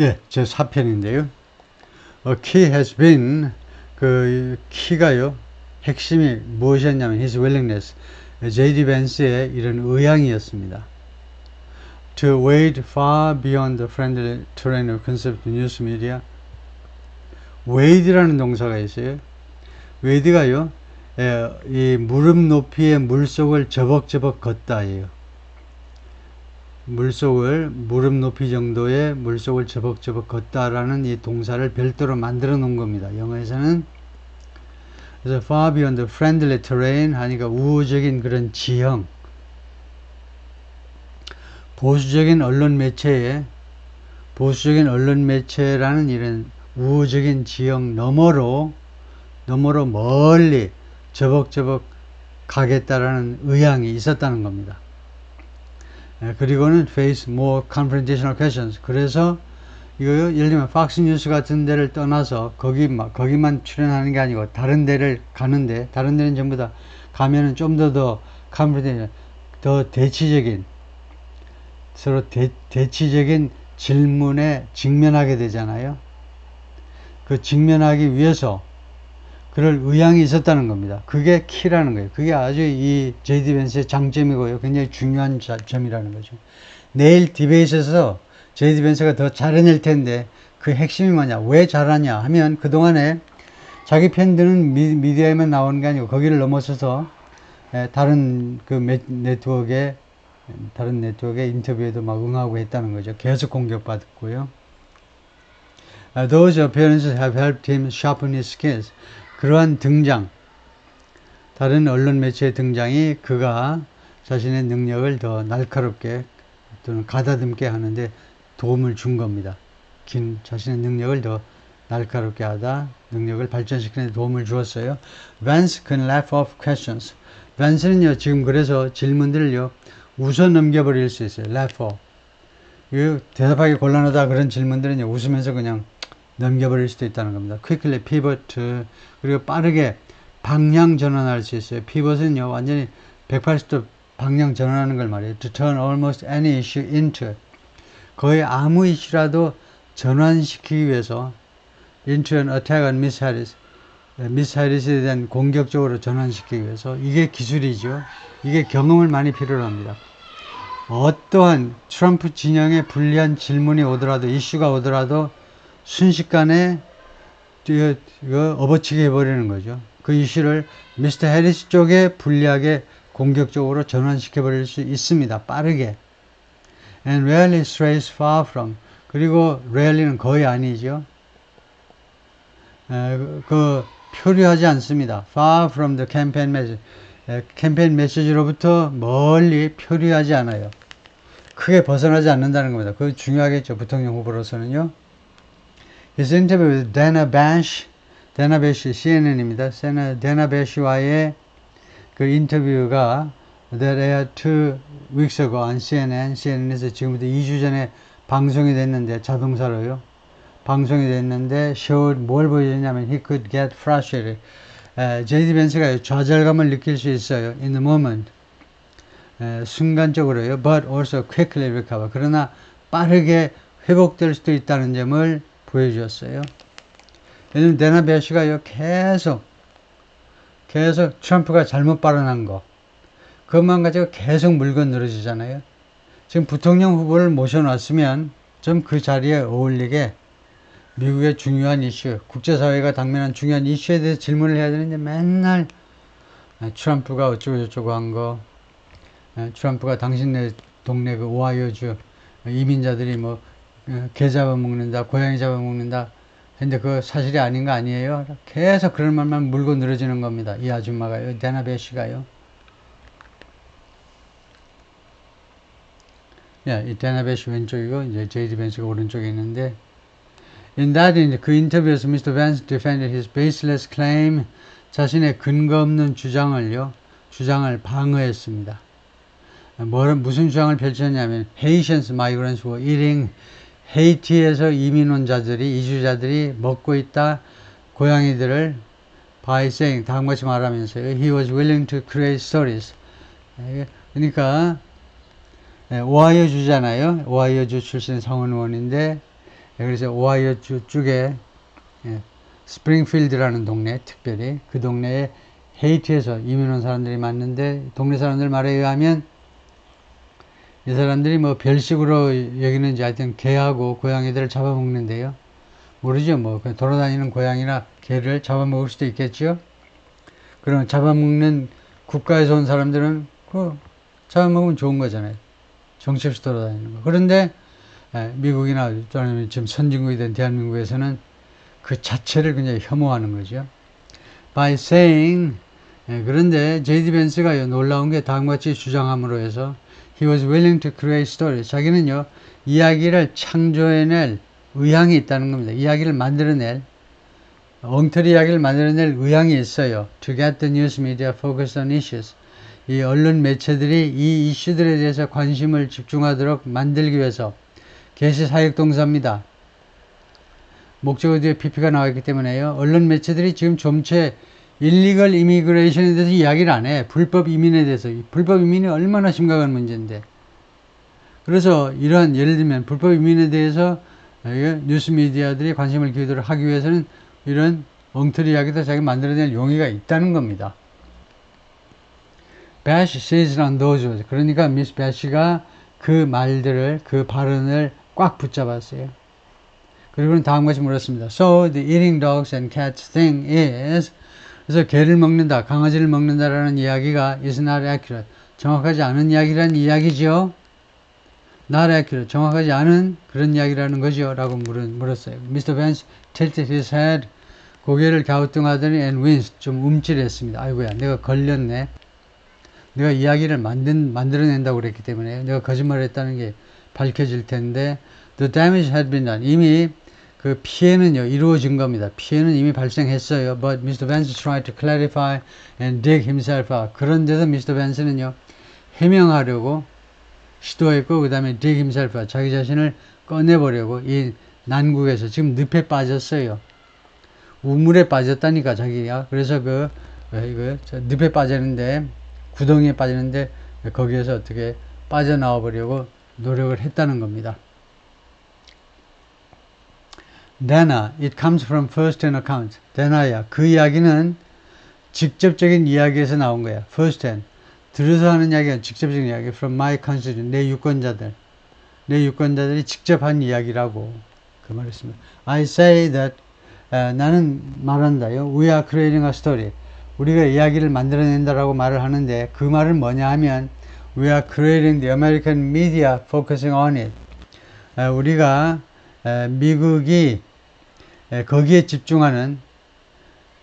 예, 제 4편인데요. A key has been 그 키가요. 핵심이 무엇이었냐면 his willingness. J.D. 벤스의 이런 의향이었습니다. To wade far beyond the friendly terrain of concept news media. wade라는 동사가 있어요. wade가요. 예, 이 무릎 높이의 물속을 저벅저벅 걷다예요. 물속을 무릎 높이 정도의 물속을 저벅저벅 걷다라는 이 동사를 별도로 만들어 놓은 겁니다. 영어에서는 그래서 far beyond the friendly terrain 하니까 우호적인 그런 지형 보수적인 언론 매체에 보수적인 언론 매체라는 이런 우호적인 지형 너머로 너머로 멀리 저벅저벅 가겠다라는 의향이 있었다는 겁니다. 예, 그리고는 face more confrontational questions. 그래서 이거요, 예를 들면 팍스 뉴스 같은 데를 떠나서 거기 거기만 출연하는 게 아니고 다른 데를 가는데 다른 데는 전부 다 가면은 좀 더더 confrontational, 더 대치적인 서로 대, 대치적인 질문에 직면하게 되잖아요. 그 직면하기 위해서 그럴 의향이 있었다는 겁니다. 그게 키라는 거예요. 그게 아주 이 제이디 벤스의 장점이고요. 굉장히 중요한 자, 점이라는 거죠. 내일 디베이트에서 제이디 벤스가 더 잘해낼 텐데 그 핵심이 뭐냐? 왜 잘하냐? 하면 그동안에 자기 팬들은 미, 미디어에만 나오는 게 아니고 거기를 넘어서서 에, 다른 그 매, 네트워크에 다른 네트워크의 인터뷰에도 막 응하고 했다는 거죠. 계속 공격받았고요. Uh, those appearances have helped him sharpen his skills. 그러한 등장, 다른 언론 매체의 등장이 그가 자신의 능력을 더 날카롭게 또는 가다듬게 하는데 도움을 준 겁니다. 긴 자신의 능력을 더 날카롭게 하다 능력을 발전시키는 데 도움을 주었어요. Vance can laugh off questions. Vance는요 지금 그래서 질문들을요 웃어 넘겨버릴 수 있어요. laugh off. 이 대답하기 곤란하다 그런 질문들은요 웃으면서 그냥 넘겨버릴 수도 있다는 겁니다. quickly pivot 그리고 빠르게 방향 전환할 수 있어요. pivot은요 완전히 180도 방향 전환하는 걸 말해요. to turn almost any issue into 거의 아무 이슈라도 전환시키기 위해서 into an attack on Miss Harris 미스 해리스에 대한 공격적으로 전환시키기 위해서 이게 기술이죠. 이게 경험을 많이 필요로 합니다. 어떠한 트럼프 진영에 불리한 질문이 오더라도 이슈가 오더라도 순식간에 이거, 이거 업어치게 해버리는 거죠. 그 이슈를 미스터 해리스 쪽에 불리하게 공격적으로 전환시켜 버릴 수 있습니다. 빠르게. And rarely strays far from. 그리고 rarely는 거의 아니죠. 에, 그 표류하지 않습니다. Far from the campaign message. 에, 캠페인 메시지로부터 멀리 표류하지 않아요. 크게 벗어나지 않는다는 겁니다. 그거 중요하겠죠. 부통령 후보로서는요. His interview with Dana Bash, Dana Bash CNN입니다. Dana Bash와의 그 인터뷰가 that aired two weeks ago on CNN, CNN에서 지금부터 2주 전에 방송이 됐는데 자동사로요. 방송이 됐는데 showed 뭘 보여줬냐면 he could get frustrated. 에, 제이디 벤스가 좌절감을 느낄 수 있어요. in the moment. 에, 순간적으로요. but also quickly recover. 그러나 빠르게 회복될 수도 있다는 점을 보여주었어요. 왜냐면 데나 베시가요 계속 계속 트럼프가 잘못 발언한 거 그것만 가지고 계속 물건 늘어지잖아요. 지금 부통령 후보를 모셔놨으면 좀 그 자리에 어울리게 미국의 중요한 이슈, 국제사회가 당면한 중요한 이슈에 대해서 질문을 해야 되는데 맨날 트럼프가 어쩌고 저쩌고 한 거, 트럼프가 당신네 동네 그 오하이오주 이민자들이 뭐 개 잡아먹는다, 고양이 잡아먹는다. 근데 그 사실이 아닌 거 아니에요? 계속 그런 말만 물고 늘어지는 겁니다. 이 아줌마가요, 데나베 씨가요. 야, 이 데나베 씨 왼쪽이고, 이제 제이디 벤스가 오른쪽에 있는데, In that, 이제 그 인터뷰에서 Mr. Vance defended his baseless claim, 자신의 근거 없는 주장을요, 주장을 방어했습니다. 뭐, 무슨 주장을 펼쳤냐면, Haitians migrants were eating 헤이티에서 이민원자들이 이주자들이 먹고 있다 고양이들을 by saying 다음 같이 말하면서요. He was willing to create stories. 그러니까 오하이오 주잖아요. 오하이오 주 출신 상원 의원인데 예, 그래서 오하이오 주 쪽에 예, 스프링필드라는 동네 특별히 그 동네에 헤이티에서 이민 온 사람들이 많는데 동네 사람들 말에 의하면 이 사람들이 뭐 별식으로 여기는지 하여튼 개하고 고양이들을 잡아먹는데요. 모르죠. 뭐 돌아다니는 고양이나 개를 잡아먹을 수도 있겠죠. 그럼 잡아먹는 국가에서 온 사람들은 그 잡아먹으면 좋은 거잖아요. 정치 없이 돌아다니는 거. 그런데 에, 미국이나 또는 지금 선진국이 된 대한민국에서는 그 자체를 그냥 혐오하는 거죠. By saying 예, 그런데 제이디 벤스가 놀라운 게 다음같이 주장함으로 해서 he was willing to create stories. 자기는요 이야기를 창조해낼 의향이 있다는 겁니다. 이야기를 만들어낼 엉터리 이야기를 만들어낼 의향이 있어요. To get the news media focused on issues. 이 언론 매체들이 이 이슈들에 대해서 관심을 집중하도록 만들기 위해서 개시 사역 동사입니다. 목적어 뒤에 PP가 나와 있기 때문에요. 언론 매체들이 지금 좀체 일리걸 이미그레이션에 대해서 이야기를 안 해. 불법 이민에 대해서. 불법 이민이 얼마나 심각한 문제인데. 그래서 이러한 예를 들면 불법 이민에 대해서 뉴스 미디어들이 관심을 기울이도록 하기 위해서는 이런 엉터리 이야기도 자기 만들어낼 용의가 있다는 겁니다. 배시 those words. 그러니까 미스 배시가 그 말들을 그 발언을 꽉 붙잡았어요. 그리고는 다음 것이 물었습니다. So the eating dogs and cats thing is 그래서 개를 먹는다, 강아지를 먹는다라는 이야기가 is not accurate. 정확하지 않은 이야기라는 이야기죠. not accurate. 정확하지 않은 그런 이야기라는 거죠. 라고 물었, 물었어요. Mr. Vance tilted his head. 고개를 갸우뚱하더니 and winced. 좀 움찔했습니다. 아이고야, 내가 걸렸네. 내가 이야기를 만든, 만들어낸다고 그랬기 때문에 내가 거짓말을 했다는 게 밝혀질 텐데 the damage had been done. 이미 그 피해는요 이루어진 겁니다. 피해는 이미 발생했어요. But Mr. Vance tried to clarify and dig himself out. 그런데도 Mr. Vance는요 해명하려고 시도했고 그 다음에 dig himself out. 자기 자신을 꺼내보려고 이 난국에서 지금 늪에 빠졌어요. 우물에 빠졌다니까 자기가. 그래서 그 이거 늪에 빠졌는데 구덩이에 빠졌는데 거기에서 어떻게 빠져나와 보려고 노력을 했다는 겁니다. Dana, it comes from first hand account. 데나야, 그 이야기는 직접적인 이야기에서 나온 거야. first hand. 들어서 하는 이야기가 직접적인 이야기. from my constituent, 내 유권자들. 내 유권자들이 직접 한 이야기라고 그 말했습니다. I say that 에, 나는 말한다요. We are creating a story. 우리가 이야기를 만들어낸다라고 말을 하는데 그 말은 뭐냐 하면 We are creating the American media focusing on it. 에, 우리가 에, 미국이 에, 거기에 집중하는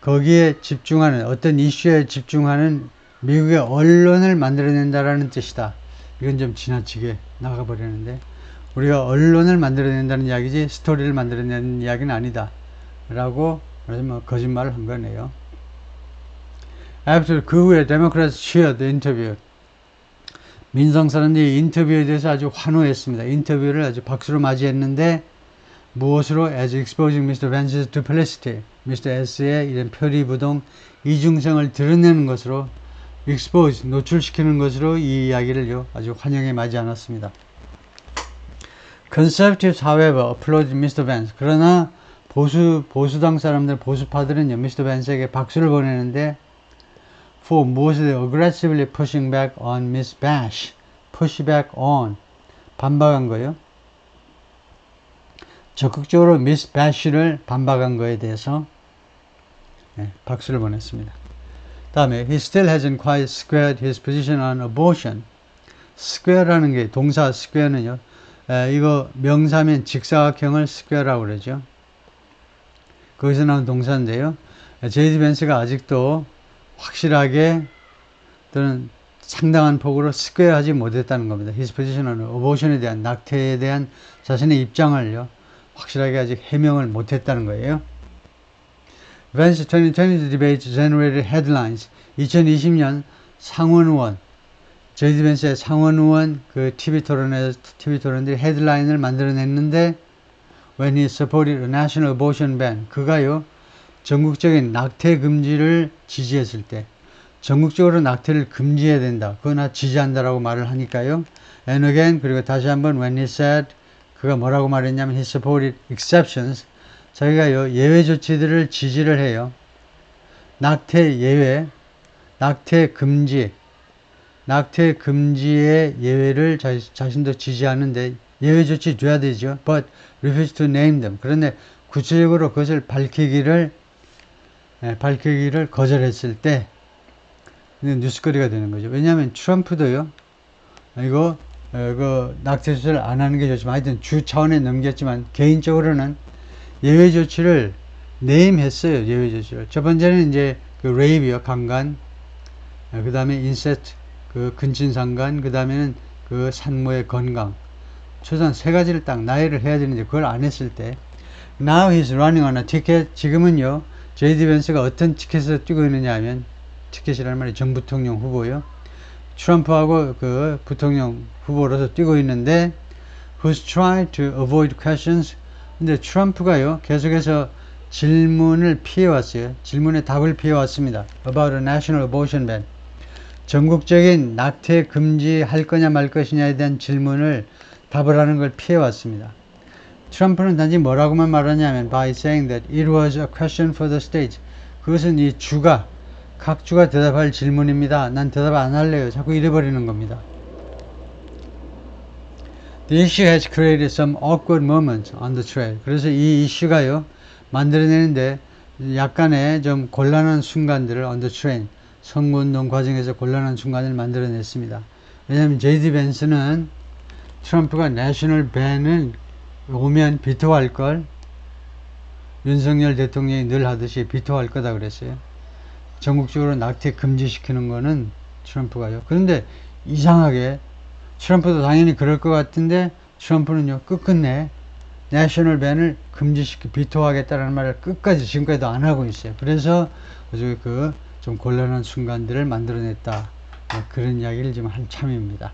거기에 집중하는 어떤 이슈에 집중하는 미국의 언론을 만들어낸다라는 뜻이다. 이건 좀 지나치게 나가버리는데 우리가 언론을 만들어낸다는 이야기지 스토리를 만들어내는 이야기는 아니다. 라고 뭐 거짓말을 한 거네요. After 그 후에 cheered the interview. 민성 사람들이 인터뷰에 대해서 아주 환호했습니다. 인터뷰를 아주 박수로 맞이했는데 무엇으로 as exposing Mr. Vance's duplicity, Mr. S의 이런 표리부동 이중성을 드러내는 것으로 expose, 노출시키는 것으로 이 이야기를요 아주 환영에 맞지 않았습니다. Conservatives, however, applauded Mr. Vance. 그러나 보수 보수당 사람들 보수파들은요 Mr. Vance에게 박수를 보내는데 for 무엇을 aggressively pushing back on Miss Bash, push back on 반박한 거예요. 적극적으로 미스 배쉬를 반박한 거에 대해서 네, 박수를 보냈습니다. 다음에 he still hasn't quite squared his position on abortion. square라는 게 동사 square는요. 에, 이거 명사면 직사각형을 square라고 그러죠. 거기서 나온 동사인데요. 제이드 벤스가 아직도 확실하게 또는 상당한 폭으로 square하지 못했다는 겁니다. position on abortion에 대한 낙태에 대한 자신의 입장을요. 확실하게 아직 해명을 못했다는 거예요. Vance 2020 debate generated headlines. 2020년 상원 의원, 제이드 벤스의 상원 의원 그 TV 토론에 TV 토론들이 헤드라인을 만들어냈는데 when he supported a national abortion ban 그가요 전국적인 낙태 금지를 지지했을 때 전국적으로 낙태를 금지해야 된다. 그거나 지지한다라고 말을 하니까요. And again 그리고 다시 한번 when he said 그가 뭐라고 말했냐면 he supported exceptions. 자기가요 예외 조치들을 지지를 해요. 낙태 예외, 낙태 금지, 낙태 금지의 예외를 자, 자신도 지지하는데 예외 조치 줘야 되죠. But refused to name them. 그런데 구체적으로 그것을 밝히기를 예, 밝히기를 거절했을 때 뉴스거리가 되는 거죠. 왜냐하면 트럼프도요. 이거 어, 그 낙태 수술 안 하는 게 좋지만 하여튼 주 차원에 넘겼지만 개인적으로는 예외 조치를 네임했어요. 예외 조치를. 첫 번째는 이제 그 레이비요 강간. 그 다음에 인세트 그 근친상간. 그 다음에는 그 산모의 건강. 최소한 세 가지를 딱 나열을 해야 되는데 그걸 안 했을 때 Now he's running on a ticket. 지금은요. 제이디 벤스가 어떤 티켓에서 뛰고 있느냐 하면 티켓이라는 말이 전 부통령 후보요. 트럼프하고 그 부통령 후보로서 뛰고 있는데 who's trying to avoid questions. 근데 트럼프가요. 계속해서 질문을 피해왔어요. 질문에 답을 피해왔습니다. About a national abortion ban. 전국적인 낙태 금지할 거냐 말 것이냐에 대한 질문을 답을 하는 걸 피해왔습니다. 트럼프는 단지 뭐라고만 말하냐면 by saying that it was a question for the states. 그것은 이 주가 각 주가 대답할 질문입니다. 난 대답 안 할래요. 자꾸 이래버리는 겁니다. The issue has created some awkward moments on the trail. 그래서 이 이슈가요 만들어내는데 약간의 좀 곤란한 순간들을 on the train 선거운동 과정에서 곤란한 순간을 만들어냈습니다. 왜냐하면 제이디 벤스는 트럼프가 내셔널 밴을 오면 비토할 걸 윤석열 대통령이 늘 하듯이 비토할 거다 그랬어요. 전국적으로 낙태 금지시키는 거는 트럼프가요. 그런데 이상하게 트럼프도 당연히 그럴 것 같은데 트럼프는요 끝끝내 내셔널 밴을 금지시키 비토하겠다는 말을 끝까지 지금까지도 안 하고 있어요. 그래서 아주 그 좀 곤란한 순간들을 만들어냈다. 뭐 그런 이야기를 지금 한참입니다.